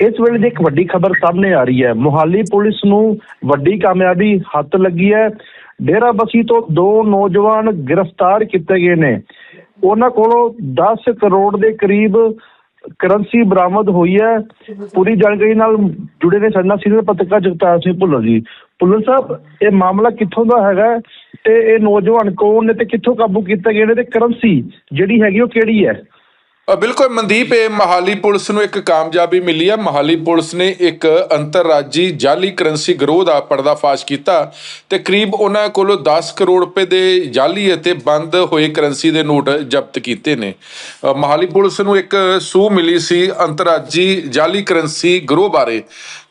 ਇਸ ਵੇਲੇ ਦੀ ਇੱਕ ਵੱਡੀ ਖਬਰ ਸਾਹਮਣੇ ਆ ਰਹੀ ਹੈ। ਮੁਹਾਲੀ ਪੁਲਿਸ ਨੂੰ ਵੱਡੀ ਕਾਮਯਾਬੀ ਹੱਥ ਲੱਗੀ ਹੈ। ਡੇਰਾਬਸੀ ਤੋਂ ਦੋ ਨੌਜਵਾਨ ਗ੍ਰਿਫਤਾਰ ਕੀਤੇ ਗਏ ਨੇ। ਉਹਨਾਂ ਕੋਲੋਂ 10 ਕਰੋੜ ਦੇ ਕਰੀਬ ਕਰੰਸੀ ਬਰਾਮਦ ਹੋਈ ਹੈ। ਪੂਰੀ ਜਾਣਕਾਰੀ ਨਾਲ ਜੁੜੇ ਨੇ ਸਾਡੇ ਨਾਲ ਸੀਨੀਅਰ ਪੱਤਰਕਾਰ ਜਗਤਾਰ ਸਿੰਘ ਭੁੱਲਰ ਜੀ। ਭੁੱਲਰ ਸਾਹਿਬ, ਇਹ ਮਾਮਲਾ ਕਿੱਥੋਂ ਦਾ ਹੈਗਾ ਤੇ ਇਹ ਨੌਜਵਾਨ ਕੌਣ ਨੇ ਤੇ ਕਿੱਥੋਂ ਕਾਬੂ ਕੀਤੇ ਗਏ ਨੇ ਤੇ ਕਰੰਸੀ ਜਿਹੜੀ ਹੈਗੀ ਉਹ ਕਿਹੜੀ ਹੈ? ਬਿਲਕੁਲ ਮਨਦੀਪ ਇਹ ਮਹਾਲੀ ਪੁਲਿਸ ਨੂੰ ਇੱਕ ਕਾਮਯਾਬੀ ਮਿਲੀ ਹੈ ਮਹਾਲੀ ਪੁਲਿਸ ਨੇ ਇੱਕ ਅੰਤਰਰਾਜੀ ਜਾਲੀ ਕਰੰਸੀ ਗਰੋਹ ਦਾ ਪਰਦਾਫਾਸ਼ ਕੀਤਾ ਤੇ ਕਰੀਬ ਉਹਨਾਂ ਕੋਲੋਂ 10 ਕਰੋੜ ਰੁਪਏ ਦੇ ਜਾਲੀ ਅਤੇ ਬੰਦ ਹੋਏ ਕਰੰਸੀ ਦੇ ਨੋਟ ਜ਼ਬਤ ਕੀਤੇ ਨੇ। ਅ, ਮਹਾਲੀ ਪੁਲਿਸ ਨੂੰ ਇੱਕ ਸੂਹ ਮਿਲੀ ਸੀ ਅੰਤਰਰਾਜੀ ਜਾਲੀ ਕਰੰਸੀ ਗਰੋਹ ਬਾਰੇ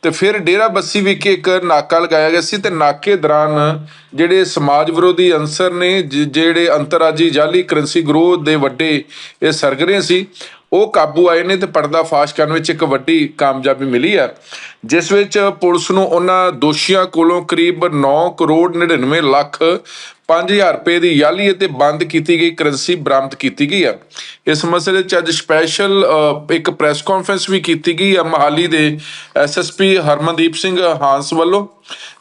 ਤੇ ਫਿਰ ਡੇਰਾ ਬੱਸੀ ਵਿਖੇ ਇੱਕ ਨਾਕਾ ਲਗਾਇਆ ਗਿਆ ਸੀ ਤੇ ਨਾਕੇ ਦੌਰਾਨ ਜਿਹੜੇ ਸਮਾਜ ਵਿਰੋਧੀ ਅੰਸਰ ਨੇ ਜਿਹੜੇ ਅੰਤਰਰਾਜੀ ਜਾਲੀ ਕਰੰਸੀ ਗਰੋਹ ਦੇ ਵੱਡੇ ਇਹ ਸਰਗਰੇ ਸੀ ਉਹ ਕਾਬੂ ਆਏ ਨੇ ਤੇ ਪਰਦਾ ਫਾਸ਼ ਕਰਨ ਵਿੱਚ ਇੱਕ ਵੱਡੀ ਕਾਮਯਾਬੀ ਮਿਲੀ ਹੈ, ਜਿਸ ਵਿੱਚ ਪੁਲਿਸ ਨੂੰ ਉਹਨਾਂ ਦੋਸ਼ੀਆਂ ਕੋਲੋਂ ਕਰੀਬ 9 ਕਰੋੜ 99 ਲੱਖ 5000 ਰੁਪਏ ਦੀ ਯਾਲੀ ਅਤੇ ਬੰਦ ਕੀਤੀ ਗਈ ਕਰੰਸੀ ਬਰਾਮਦ ਕੀਤੀ ਗਈ ਹੈ। ਇਸ ਮਸਲੇ 'ਚ ਅੱਜ ਸਪੈਸ਼ਲ ਇੱਕ ਪ੍ਰੈਸ ਕਾਨਫਰੰਸ ਵੀ ਕੀਤੀ ਗਈ ਹੈ ਮਹਾਲੀ ਦੇ ਐਸਐਸਪੀ ਹਰਮਨਦੀਪ ਸਿੰਘ ਹਾਂਸ ਵੱਲੋਂ,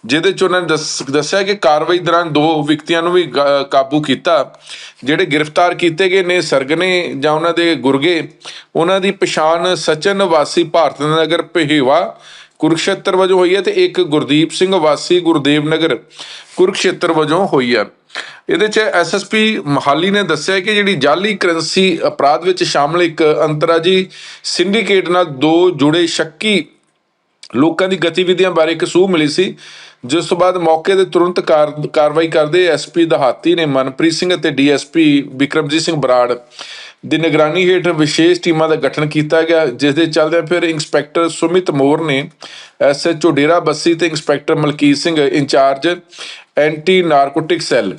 ਜਿਹਦੇ 'ਚ ਉਹਨਾਂ ਨੇ ਦੱਸ- ਦੱਸਿਆ ਕਿ ਕਾਰਵਾਈ ਦੌਰਾਨ ਦੋ ਵਿਅਕਤੀਆਂ ਨੂੰ ਵੀ ਕਾਬੂ ਕੀਤਾ। ਜਿਹੜੇ ਗ੍ਰਿਫਤਾਰ ਕੀਤੇ ਗਏ ਨੇ, ਸਰਗਨੇ ਜਾਂ ਉਹਨਾਂ ਦੇ ਗੁਰਗੇ, ਉਹਨਾਂ ਦੀ ਪਛਾਣ ਸਚਨ ਵਾਸੀ ਭਾਰਤ ਨਗਰ ਪਹਿਵਾ ਕੁਰੂਕਸ਼ੇਤਰ ਵਜੋਂ ਹੋਈ ਹੈ ਤੇ ਇੱਕ ਗੁਰਦੀਪ ਸਿੰਘ ਵਾਸੀ ਗੁਰਦੇਵ ਨਗਰ ਕੁਰੂਕਸ਼ੇਤਰ ਵਜੋਂ ਹੋਈ ਹੈ। ਇਹਦੇ ਚ ਐਸਐਸਪੀ ਮਹਾਲੀ ਨੇ ਦੱਸਿਆ ਕਿ ਜਿਹੜੀ ਜਾਲੀ ਕਰੰਸੀ ਅਪਰਾਧ ਵਿੱਚ ਸ਼ਾਮਲ ਇੱਕ ਅੰਤਰਰਾਜੀ ਸਿੰਡੀਕੇਟ ਨਾਲ ਦੋ ਜੁੜੇ ਸ਼ੱਕੀ ਲੋਕਾਂ ਦੀ ਗਤੀਵਿਧੀਆਂ ਬਾਰੇ ਇੱਕ ਸੂਹ ਮਿਲੀ ਸੀ, ਜਿਸ ਤੋਂ ਬਾਅਦ ਮੌਕੇ ਤੇ ਤੁਰੰਤ ਕਾਰ- ਕਾਰਵਾਈ ਕਰਦੇ ਐਸਪੀ ਦਹਾਤੀ ਨੇ ਮਨਪ੍ਰੀਤ ਸਿੰਘ ਅਤੇ ਡੀਐਸਪੀ ਵਿਕਰਮਜੀਤ ਸਿੰਘ ਬਰਾੜ ਦੀ ਨਿਗਰਾਨੀ ਹੇਠ ਵਿਸ਼ੇਸ਼ ਟੀਮਾਂ ਦਾ ਗਠਨ ਕੀਤਾ ਗਿਆ ਜਿਸ ਦੇ ਚੱਲਦਿਆਂ ਫਿਰ ਇੰਸਪੈਕਟਰ ਸੁਮਿਤ ਮੋਰ ਨੇ ਐਸਐਚਓ ਡੇਰਾ ਬੱਸੀ ਤੇ inspector Malkit Singh incharge anti narcotic cell.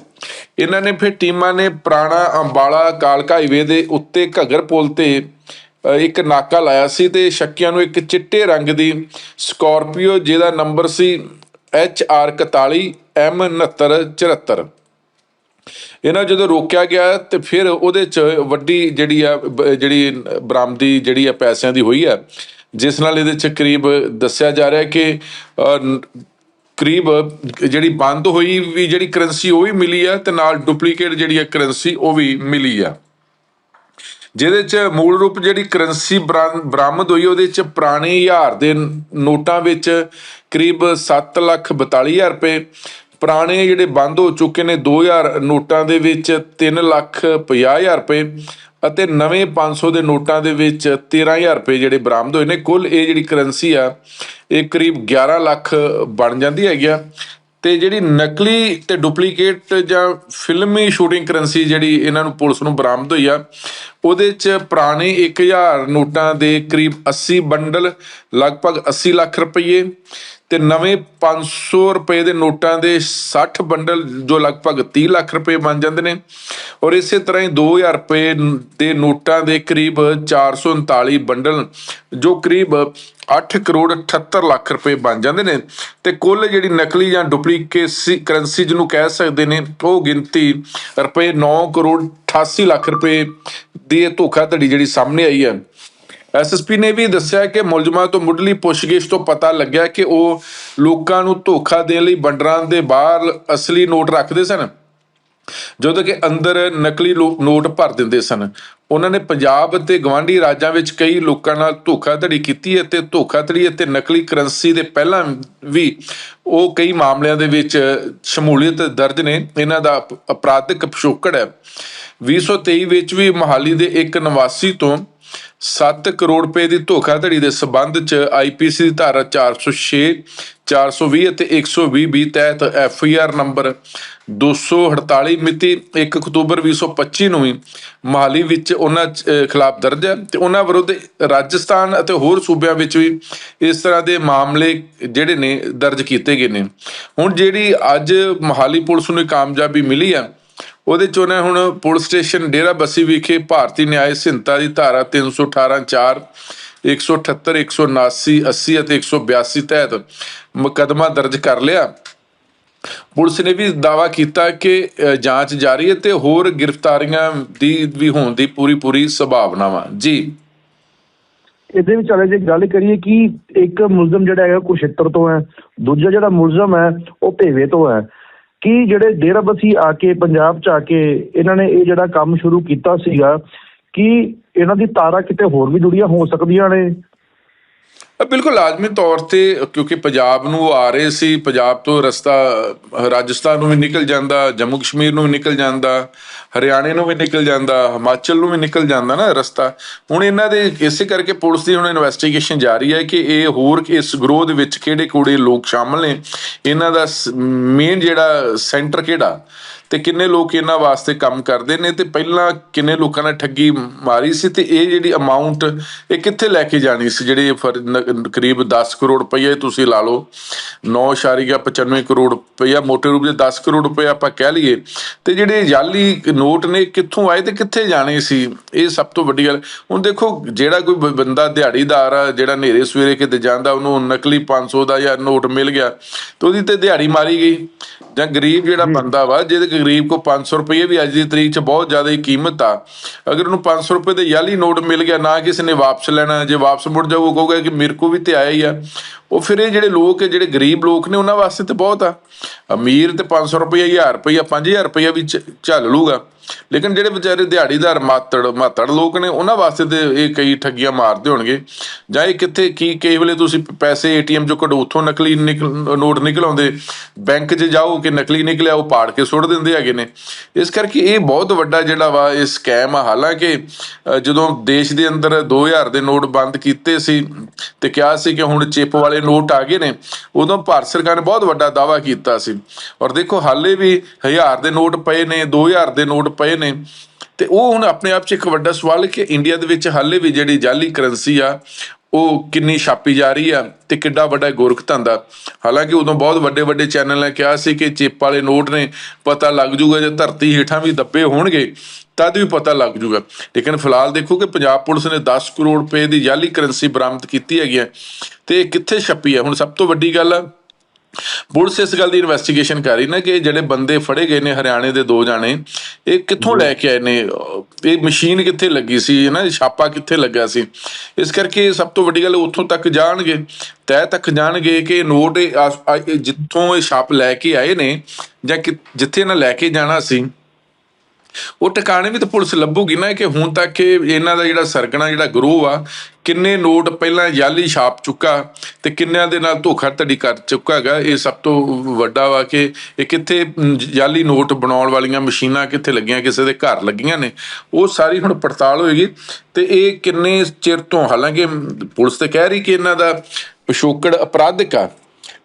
ਇਹਨਾਂ ਨੇ ਫਿਰ ਟੀਮਾਂ ਨੇ ਪੁਰਾਣਾ ਅੰਬਾਲਾ ਕਾਲਕਾ ਹਾਈਵੇ ਦੇ ਉੱਤੇ ਘੱਗਰ ਪੁਲ ਤੇ ਇੱਕ ਨਾਕਾ ਲਾਇਆ ਸੀ ਤੇ ਸ਼ੱਕੀਆਂ ਨੂੰ ਇੱਕ ਚਿੱਟੇ ਰੰਗ ਦੀ ਸਕਾਰਪੀਓ ਜਿਹਦਾ ਨੰਬਰ ਸੀ HR41 M6974 ਇਹਨਾਂ ਜਦੋਂ ਰੋਕਿਆ ਗਿਆ ਤੇ ਫਿਰ ਉਹਦੇ ਚ ਵੱਡੀ ਜਿਹੜੀ ਆ ਜਿਹੜੀ ਬਰਾਮਦੀ ਜਿਹੜੀ ਆ ਪੈਸਿਆਂ ਦੀ ਹੋਈ ਆ, ਜਿਸ ਨਾਲ ਇਹਦੇ ਚ ਕਰੀਬ ਦੱਸਿਆ ਜਾ ਰਿਹਾ ਕਿ ਕਰੀਬ ਜਿਹੜੀ ਬੰਦ ਹੋਈ ਵੀ ਜਿਹੜੀ ਕਰੰਸੀ ਉਹ ਵੀ ਮਿਲੀ ਆ ਤੇ ਨਾਲ ਡੁਪਲੀਕੇਟ ਜਿਹੜੀ ਆ ਕਰੰਸੀ ਉਹ ਵੀ ਮਿਲੀ ਆ। ਜਿਹਦੇ ਚ ਮੂਲ ਰੂਪ ਜਿਹੜੀ ਕਰੰਸੀ ਬਰਾ- ਬਰਾਮਦ ਹੋਈ ਉਹਦੇ ਚ ਪੁਰਾਣੇ ਹਜ਼ਾਰ ਦੇ ਨੋਟਾਂ ਵਿੱਚ ਕਰੀਬ 7 ਲੱਖ 42 ਹਜ਼ਾਰ ਰੁਪਏ ਪੁਰਾਣੇ ਜਿਹੜੇ ਬੰਦ ਹੋ ਚੁੱਕੇ ਨੇ 2000 ਨੋਟਾਂ ਦੇ ਵਿੱਚ 3 ਲੱਖ 50 ਹਜ਼ਾਰ ਰੁਪਏ ਅਤੇ ਨਵੇਂ 500 ਦੇ ਨੋਟਾਂ ਦੇ ਵਿੱਚ 13000 ਰੁਪਏ ਜਿਹੜੇ ਬਰਾਮਦ ਹੋਏ ਨੇ। ਕੁੱਲ ਇਹ ਜਿਹੜੀ ਕਰੰਸੀ ਆ, ਇਹ ਕਰੀਬ 11 ਲੱਖ ਬਣ ਜਾਂਦੀ ਹੈਗੀ ਆ। ਤੇ ਜਿਹੜੀ ਨਕਲੀ ਤੇ ਡੁਪਲੀਕੇਟ ਜਾਂ ਫਿਲਮੀ ਸ਼ੂਟਿੰਗ ਕਰੰਸੀ ਜਿਹੜੀ ਇਹਨਾਂ ਨੂੰ ਪੁਲਿਸ ਨੂੰ ਬਰਾਮਦ ਹੋਈ ਆ, ਉਹਦੇ ਚ ਪੁਰਾਣੇ 1000 ਨੋਟਾਂ ਦੇ ਕਰੀਬ 80 ਬੰਡਲ, ਲਗਭਗ 80 ਲੱਖ ਰੁਪਏ ਤੇ ਨਵੇਂ 500 ਰੁਪਏ ਦੇ ਨੋਟਾਂ ਦੇ 60 ਬੰਡਲ ਜੋ ਲਗਭਗ 30 ਲੱਖ ਰੁਪਏ ਬਣ ਜਾਂਦੇ ਨੇ। ਔਰ ਇਸੇ ਤਰ੍ਹਾਂ ਹੀ 2000 ਰੁਪਏ ਦੇ ਨੋਟਾਂ ਦੇ ਕਰੀਬ 439 ਬੰਡਲ ਜੋ ਕਰੀਬ 8 ਕਰੋੜ 78 ਲੱਖ ਰੁਪਏ ਬਣ ਜਾਂਦੇ ਨੇ। ਤੇ ਕੁੱਲ ਜਿਹੜੀ ਨਕਲੀ ਜਾਂ ਡੁਪਲੀਕੇਸੀ ਕਰੰਸੀ ਜਿਹਨੂੰ ਕਹਿ ਸਕਦੇ ਨੇ, ਉਹ ਗਿਣਤੀ ਰੁਪਏ 9 ਕਰੋੜ 88 ਲੱਖ ਰੁਪਏ ਦੀ ਧੋਖਾਧੜੀ ਜਿਹੜੀ ਸਾਹਮਣੇ ਆਈ ਹੈ। ਐਸਐਸਪੀ ਨੇ ਵੀ ਦੱਸਿਆ ਕਿ ਮੁਲਜ਼ਮਾਂ ਤੋਂ ਮੁੱਢਲੀ ਪੁੱਛਗਿੱਛ ਤੋਂ ਪਤਾ ਲੱਗਿਆ ਕਿ ਉਹ ਲੋਕਾਂ ਨੂੰ ਧੋਖਾ ਦੇਣ ਲਈ ਬੰਡਰਾਂ ਦੇ ਬਾਹਰ ਅਸਲੀ ਨੋਟ ਰੱਖਦੇ ਸਨ ਜਦੋਂ ਕਿ ਅੰਦਰ ਨਕਲੀ ਨੋਟ ਭਰ ਦਿੰਦੇ ਸਨ। ਉਹਨਾਂ ਨੇ ਪੰਜਾਬ ਅਤੇ ਗਵਾਂਢੀ ਰਾਜਾਂ ਵਿੱਚ ਕਈ ਲੋਕਾਂ ਨਾਲ ਧੋਖਾਧੜੀ ਕੀਤੀ ਅਤੇ ਧੋਖਾਧੜੀ ਅਤੇ ਨਕਲੀ ਕਰੰਸੀ ਦੇ ਪਹਿਲਾਂ ਵੀ ਉਹ ਕਈ ਮਾਮਲਿਆਂ ਦੇ ਵਿੱਚ ਸ਼ਮੂਲੀਅਤ ਦਰਜ ਨੇ। ਇਹਨਾਂ ਦਾ ਅਪਰਾਧਿਕ ਪਿਛੋਕੜ ਹੈ। 2023 ਵਿੱਚ ਵੀ ਮੋਹਾਲੀ ਦੇ ਇੱਕ ਨਿਵਾਸੀ ਤੋਂ 7 ਕਰੋੜ ਰੁਪਏ ਦੀ ਧੋਖਾਧੜੀ ਦੇ ਸਬੰਧ ਚ ਆਈਪੀਸੀ ਦੀ ਧਾਰਾ 406 420 ਅਤੇ 120 ਬੀ ਤਹਿਤ ਐਫ ਆਈ ਆਰ ਨੰਬਰ 248 ਮਿਤੀ 1 ਅਕਤੂਬਰ 2025 ਨੂੰ ਵੀ ਮਹਾਲੀ ਵਿੱਚ ਉਹਨਾਂ ਖਿਲਾਫ ਦਰਜ ਹੈ ਤੇ ਉਹਨਾਂ ਵਿਰੁੱਧ ਰਾਜਸਥਾਨ ਅਤੇ ਹੋਰ ਸੂਬਿਆਂ ਵਿੱਚ ਵੀ ਇਸ ਤਰ੍ਹਾਂ ਦੇ ਮਾਮਲੇ ਜਿਹੜੇ ਨੇ ਦਰਜ ਕੀਤੇ ਗਏ ਨੇ। ਹੁਣ ਜਿਹੜੀ ਅੱਜ ਮਹਾਲੀ ਪੁਲਿਸ ਨੂੰ ਕਾਮਯਾਬੀ ਮਿਲੀ ਹੈ ਉਹਦੇ ਚ ਉਹਨੇ ਹੁਣ ਪੁਲਿਸ ਸਟੇਸ਼ਨ ਡੇਰਾ ਬੱਸੀ ਵਿਖੇ ਭਾਰਤੀ ਨਿਆਇ ਸੰਹਿਤਾ ਦੀ ਧਾਰਾ 318 4 178 179 80 ਅਤੇ 182 ਤਹਿਤ ਮੁਕੱਦਮਾ ਦਰਜ ਕਰ ਲਿਆ। ਪੁਲਿਸ ਨੇ ਵੀ ਦਾਵਾ ਕੀਤਾ ਕਿ ਜਾਂਚ ਜਾਰੀ ਹੈ ਤੇ ਹੋਰ ਗ੍ਰਿਫਤਾਰੀਆਂ ਦੀ ਵੀ ਹੋਣ ਦੀ ਪੂਰੀ ਪੂਰੀ ਸੰਭਾਵਨਾ ਵਾ। ਜੀ। ਇਹਦੇ ਵਿੱਚ ਵਾਲੇ ਜੇ ਗੱਲ ਕਰੀਏ ਕਿ ਇੱਕ ਮੁਲਜ਼ਮ ਜਿਹੜਾ ਹੈਗਾ ਕੁਰਸ਼ੇਤਰ ਤੋਂ ਹੈ, ਦੂਜਾ ਜਿਹੜਾ ਮੁਲਜ਼ਮ ਹੈ, ਉਹ ਭੇਵੇ ਤੋਂ ਹੈ। ਕਿ ਜਿਹੜੇ ਡੇਰਾਬੱਸੀ ਆ ਕੇ, ਪੰਜਾਬ ਚ ਆ ਕੇ ਇਹਨਾਂ ਨੇ ਇਹ ਜਿਹੜਾ ਕੰਮ ਸ਼ੁਰੂ ਕੀਤਾ ਸੀਗਾ ਕਿ ਇਹਨਾਂ ਦੀ ਤਾਰਾਂ ਕਿਤੇ ਹੋਰ ਵੀ ਜੁੜੀਆਂ ਹੋ ਸਕਦੀਆਂ ਨੇ। ਬਿਲਕੁਲ ਲਾਜ਼ਮੀ ਤੌਰ ਤੇ, ਕਿਉਂਕਿ ਪੰਜਾਬ ਨੂੰ ਉਹ ਆ ਰਹੇ ਸੀ, ਪੰਜਾਬ ਤੋਂ ਰਸਤਾ ਰਾਜਸਥਾਨ ਨੂੰ ਵੀ ਨਿਕਲ ਜਾਂਦਾ, ਜੰਮੂ ਕਸ਼ਮੀਰ ਨੂੰ ਵੀ ਨਿਕਲ ਜਾਂਦਾ, ਹਰਿਆਣੇ ਨੂੰ ਵੀ ਨਿਕਲ ਜਾਂਦਾ, ਹਿਮਾਚਲ ਨੂੰ ਵੀ ਨਿਕਲ ਜਾਂਦਾ ਨਾ ਰਸਤਾ। ਹੁਣ ਇਹਨਾਂ ਦੇ, ਇਸੇ ਕਰਕੇ ਪੁਲਿਸ ਦੀ ਹੁਣ ਇਨਵੈਸਟੀਗੇਸ਼ਨ ਜਾਰੀ ਹੈ ਕਿ ਇਹ ਹੋਰ ਇਸ ਗਰੋਹ ਦੇ ਵਿੱਚ ਕਿਹੜੇ ਕੋੜੇ ਲੋਕ ਸ਼ਾਮਲ ਨੇ। ਇਹਨਾਂ ਦਾ ਮੇਨ ਜਿਹੜਾ ਸੈਂਟਰ ਕਿਹੜਾ? ਤੇ ਕਿੰਨੇ ਲੋਕ ਇਹਨਾਂ ਵਾਸਤੇ ਕੰਮ ਕਰਦੇ ਨੇ ਤੇ ਪਹਿਲਾਂ ਕਿੰਨੇ ਲੋਕਾਂ ਨੇ ਠੱਗੀ ਮਾਰੀ ਸੀ ਤੇ ਇਹ ਜਿਹੜੀ ਅਮਾਉਂਟ ਇਹ ਕਿੱਥੇ ਲੈ ਕੇ ਜਾਣੀ ਸੀ? ਜਿਹੜੇ ਕਰੀਬ 10 ਕਰੋੜ ਰੁਪਏ ਤੁਸੀਂ ਲਾ ਲਓ। 9.95 ਕਰੋੜ ਰੁਪਇਆ ਮੋਟੇ ਰੂਪ ਦੇ 10 ਕਰੋੜ ਰੁਪਏ ਆਪਾਂ ਕਹਿ ਲਈਏ। ਤੇ ਜਿਹੜੇ ਜਾਲੀ ਨੋਟ ਨੇ, ਕਿੱਥੋਂ ਆਏ ਤੇ ਕਿੱਥੇ ਜਾਣੇ ਸੀ? ਇਹ ਸਭ ਤੋਂ ਵੱਡੀ ਗੱਲ। ਹੁਣ ਦੇਖੋ, ਜਿਹੜਾ ਕੋਈ ਬੰਦਾ ਦਿਹਾੜੀਦਾਰ ਆ, ਜਿਹੜਾ ਨੇਰੇ ਸਵੇਰੇ ਕਿਤੇ ਜਾਂਦਾ, ਉਹਨੂੰ ਨਕਲੀ 500 ਦਾ ਜਾਂ ਨੋਟ ਮਿਲ ਗਿਆ, ਤੇ ਉਹਦੀ ਤੇ ਦਿਹਾੜੀ ਮਾਰੀ ਗਈ। ਜਾਂ ਗਰੀਬ ਜਿਹੜਾ ਬੰਦਾ ਵਾ ਜਿਹਦੇ ਗਰੀਬ ਕੋ 500 ਰੁਪਏ ਵੀ ਅੱਜ ਦੀ ਤਰੀਕ 'ਚ ਬਹੁਤ ਜ਼ਿਆਦਾ ਹੀ ਕੀਮਤ ਆ ਅਗਰ ਉਹਨੂੰ 500 ਰੁਪਏ ਦੇ ਯਾਲੀ ਨੋਟ ਮਿਲ ਗਿਆ ਨਾ ਕਿਸੇ ਨੇ ਵਾਪਸ ਲੈਣਾ ਜੇ ਵਾਪਸ ਮੁੜ ਜਾਊ ਉਹ ਕਹੂਗਾ ਕਿ ਮੇਰੇ ਕੋ ਵੀ ਤੇ ਆਇਆ ਹੀ ਆ। ਉਹ ਫਿਰ ਇਹ ਜਿਹੜੇ ਲੋਕ ਜਿਹੜੇ ਗਰੀਬ ਲੋਕ ਨੇ, ਉਹਨਾਂ ਵਾਸਤੇ ਤੇ ਬਹੁਤ ਆ। ਅਮੀਰ ਤੇ 500 ਰੁਪਏ 1000 ਰੁਪਏ 5000 ਰੁਪਏ ਵੀ ਚ- ਝੱਲ ਲੂਗਾ ਲੇਕਿਨ ਜਿਹੜੇ ਵਿਚਾਰੇ ਦਿਹਾੜੀਦਾਰ, ਮਾਤੜ ਮਾਤੜ ਲੋਕ ਨੇ, ਉਹਨਾਂ ਵਾਸਤੇ ਤੇ ਇਹ ਕਈ ਠੱਗੀਆਂ ਮਾਰਦੇ ਹੋਣਗੇ। ਜਾਂ ਇਹ ਕਿੱਥੇ, ਕੀ, ਕਈ ਵੇਲੇ ਤੁਸੀਂ ਪੈਸੇ ਏਟੀਐਮ ਚੋਂ ਕਢੋ, ਉੱਥੋਂ ਨਕਲੀ ਨਿਕਲ- ਨੋਟ ਨਿਕਲ ਆਉਂਦੇ। ਬੈਂਕ 'ਚ ਜਾਓ ਕਿ ਨਕਲੀ ਨਿਕਲਿਆ, ਉਹ ਪਾੜ ਕੇ ਸੁੱਟ ਦਿੰਦੇ ਹੈਗੇ ਨੇ। ਇਸ ਕਰਕੇ ਇਹ ਬਹੁਤ ਵੱਡਾ ਜਿਹੜਾ ਵਾ, ਇਹ ਸਕੈਮ ਆ। ਹਾਲਾਂਕਿ ਜਦੋਂ ਦੇਸ਼ ਦੇ ਅੰਦਰ 2000 ਦੇ ਨੋਟ ਬੰਦ ਕੀਤੇ ਸੀ, ਤੇ ਕਿਹਾ ਸੀ ਕਿ ਹੁਣ ਚਿਪ ਵਾਲੇ ਨੋਟ ਆ ਗਏ ਨੇ, ਉਦੋਂ ਭਾਰਤ ਸਰਕਾਰ ਨੇ ਬਹੁਤ ਵੱਡਾ ਦਾਅਵਾ ਕੀਤਾ ਸੀ। ਔਰ ਦੇਖੋ, ਹਾਲੇ ਵੀ 1000 ਦੇ ਨੋਟ ਪਏ ਨੇ 2000 ਦੇ ਨੋਟ ਪਏ ਨੇ। ਤੇ ਉਹ ਹੁਣ ਆਪਣੇ ਆਪ 'ਚ ਇੱਕ ਵੱਡਾ ਸਵਾਲ ਹੈ ਕਿ ਇੰਡੀਆ ਦੇ ਵਿੱਚ ਹਾਲੇ ਵੀ ਜਿਹੜੀ ਜਾਲੀ ਕਰੰਸੀ ਆ ਉਹ ਕਿੰਨੀ ਛਾਪੀ ਜਾ ਰਹੀ ਆ ਤੇ ਕਿੱਡਾ ਵੱਡਾ ਗੋਰਖ ਧੰਦਾ। ਹਾਲਾਂਕਿ ਉਦੋਂ ਬਹੁਤ ਵੱਡੇ ਵੱਡੇ ਚੈਨਲ ਨੇ ਕਿਹਾ ਸੀ ਕਿ ਚਿੱਪ ਵਾਲੇ ਨੋਟ ਨੇ ਪਤਾ ਲੱਗ ਜੂਗਾ ਜੇ ਧਰਤੀ ਹੇਠਾਂ ਵੀ ਦੱਬੇ ਹੋਣਗੇ, ਤਦ ਵੀ ਪਤਾ ਲੱਗ ਜੂਗਾ। ਲੇਕਿਨ ਫਿਲਹਾਲ ਦੇਖੋ ਕਿ ਪੰਜਾਬ ਪੁਲਿਸ ਨੇ 10 ਕਰੋੜ ਰੁਪਏ ਦੀ ਜਾਲੀ ਕਰੰਸੀ ਬਰਾਮਦ ਕੀਤੀ ਹੈਗੀ ਹੈ ਤੇ ਕਿੱਥੇ ਛਪੀ ਹੈ ਹੁਣ ਸਭ ਤੋਂ ਵੱਡੀ ਗੱਲ ਆ ਪੁਲਿਸ ਇਸ ਗੱਲ ਦੀ ਇਨਵੈਸਟੀਗੇਸ਼ਨ ਕਰ ਰਹੀ ਨਾ ਕਿ ਇਹ ਜਿਹੜੇ ਬੰਦੇ ਫੜੇ ਗਏ ਨੇ ਹਰਿਆਣੇ ਦੇ ਦੋ ਜਾਣੇ ਇਹ ਕਿੱਥੋਂ ਲੈ ਕੇ ਆਏ ਨੇ? ਇਹ ਮਸ਼ੀਨ ਕਿੱਥੇ ਲੱਗੀ ਸੀ? ਨਾ ਛਾਪਾ ਕਿੱਥੇ ਲੱਗਾ ਸੀ? ਇਸ ਕਰਕੇ ਸਭ ਤੋਂ ਵੱਡੀ ਗੱਲ ਉੱਥੋਂ ਤੱਕ ਜਾਣਗੇ ਤੈ ਤੱਕ ਜਾਣਗੇ ਕਿ ਇਹ ਨੋਟ ਇਹ ਇਹ ਜਿੱਥੋਂ ਇਹ ਛਾਪ ਲੈ ਕੇ ਆਏ ਨੇ ਜਾਂ ਕਿ- ਜਿੱਥੇ ਇਹਨਾਂ ਲੈ ਕੇ ਜਾਣਾ ਸੀ ਉਹ ਟਿਕਾਣੇ ਵੀ ਤਾਂ ਪੁਲਿਸ ਲੱਭੂਗੀ ਨਾ ਕਿ ਹੁਣ ਤੱਕ ਇਹਨਾਂ ਦਾ ਜਿਹੜਾ ਸਰਗਣਾ, ਜਿਹੜਾ ਗਰੋਹ ਆ, ਕਿੰਨੇ ਨੋਟ ਪਹਿਲਾਂ ਯਾਲੀ ਛਾਪ ਚੁੱਕਾ ਤੇ ਕਿੰਨਿਆਂ ਦੇ ਨਾਲ ਧੋਖਾਧੜੀ ਕਰ ਚੁੱਕਾ ਹੈਗਾ। ਇਹ ਸਭ ਤੋਂ ਵੱਡਾ ਵਾ ਕਿ ਇਹ ਕਿੱਥੇ ਜਾਲੀ ਨੋਟ ਬਣਾਉਣ ਵਾਲੀਆਂ ਮਸ਼ੀਨਾਂ ਕਿੱਥੇ ਲੱਗੀਆਂ, ਕਿਸੇ ਦੇ ਘਰ ਲੱਗੀਆਂ ਨੇ। ਉਹ ਸਾਰੀ ਹੁਣ ਪੜਤਾਲ ਹੋਏਗੀ ਤੇ ਇਹ ਕਿੰਨੇ ਚਿਰ ਤੋਂ, ਹਾਲਾਂਕਿ ਪੁਲਿਸ ਤੇ ਕਹਿ ਰਹੀ ਕਿ ਇਹਨਾਂ ਦਾ ਪਿਛੋਕੜ ਅਪਰਾਧਿਕ ਆ,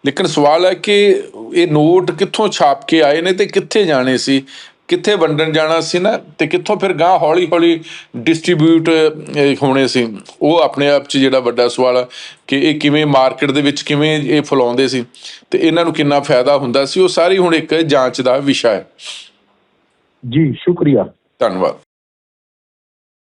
ਲੇਕਿਨ ਸਵਾਲ ਹੈ ਕਿ ਇਹ ਨੋਟ ਕਿੱਥੋਂ ਛਾਪ ਕੇ ਆਏ ਨੇ ਤੇ ਕਿੱਥੇ ਜਾਣੇ ਸੀ? ਕਿੱਥੇ ਵੰਡਣ ਜਾਣਾ ਸੀ ਨਾ ਤੇ ਕਿੱਥੋਂ ਫਿਰ ਗਾਂ ਹੌਲੀ ਹੌਲੀ ਡਿਸਟ੍ਰੀਬਿਊਟ ਹੋਣੇ ਸੀ। ਉਹ ਆਪਣੇ ਆਪ 'ਚ ਜਿਹੜਾ ਵੱਡਾ ਸਵਾਲ ਆ ਕਿ ਇਹ ਕਿਵੇਂ ਮਾਰਕੀਟ ਦੇ ਵਿੱਚ ਕਿਵੇਂ ਇਹ ਫਲਾਉਂਦੇ ਸੀ ਤੇ ਇਹਨਾਂ ਨੂੰ ਕਿੰਨਾ ਫਾਇਦਾ ਹੁੰਦਾ ਸੀ ਉਹ ਸਾਰੀ ਹੁਣ ਇੱਕ ਜਾਂਚ ਦਾ ਵਿਸ਼ਾ ਹੈ। ਜੀ ਸ਼ੁਕਰੀਆ। ਧੰਨਵਾਦ।